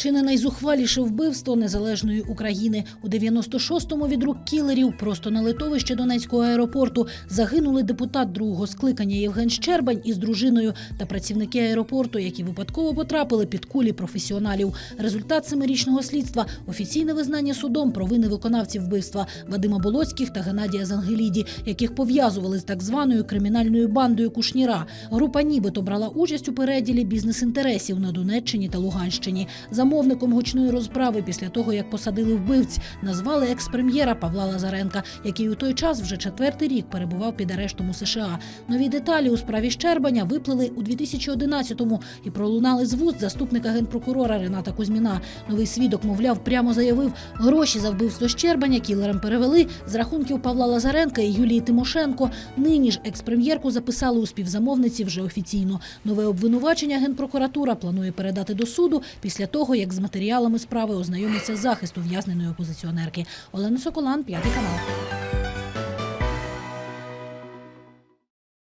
Чи не найзухваліше вбивство незалежної України у 96-му від рук кілерів просто на литовище Донецького аеропорту загинули депутат другого скликання Євген Щербань із дружиною та працівники аеропорту, які випадково потрапили під кулі професіоналів. Результат семирічного слідства офіційне визнання судом провини виконавців вбивства Вадима Болоцьких та Геннадія Зангеліді, яких пов'язували з так званою кримінальною бандою Кушніра. Група нібито брала участь у переділі бізнес-інтересів на Донеччині та Луганщині. Замовником гучної розправи після того, як посадили вбивць, назвали екс-прем'єра Павла Лазаренка, який у той час вже четвертий рік перебував під арештом у США. Нові деталі у справі Щербаня виплили у 2011-му і пролунали з вуст заступника генпрокурора Рената Кузьміна. Новий свідок, мовляв, прямо заявив, гроші за вбивство Щербаня кілерам перевели з рахунків Павла Лазаренка і Юлії Тимошенко. Нині ж екс-прем'єрку записали у співзамовниці вже офіційно. Нове обвинувачення генпрокуратура планує передати до суду після того, як з матеріалами справи ознайомиться захист ув'язненої опозиціонерки. Олена Соколан, п'ятий канал.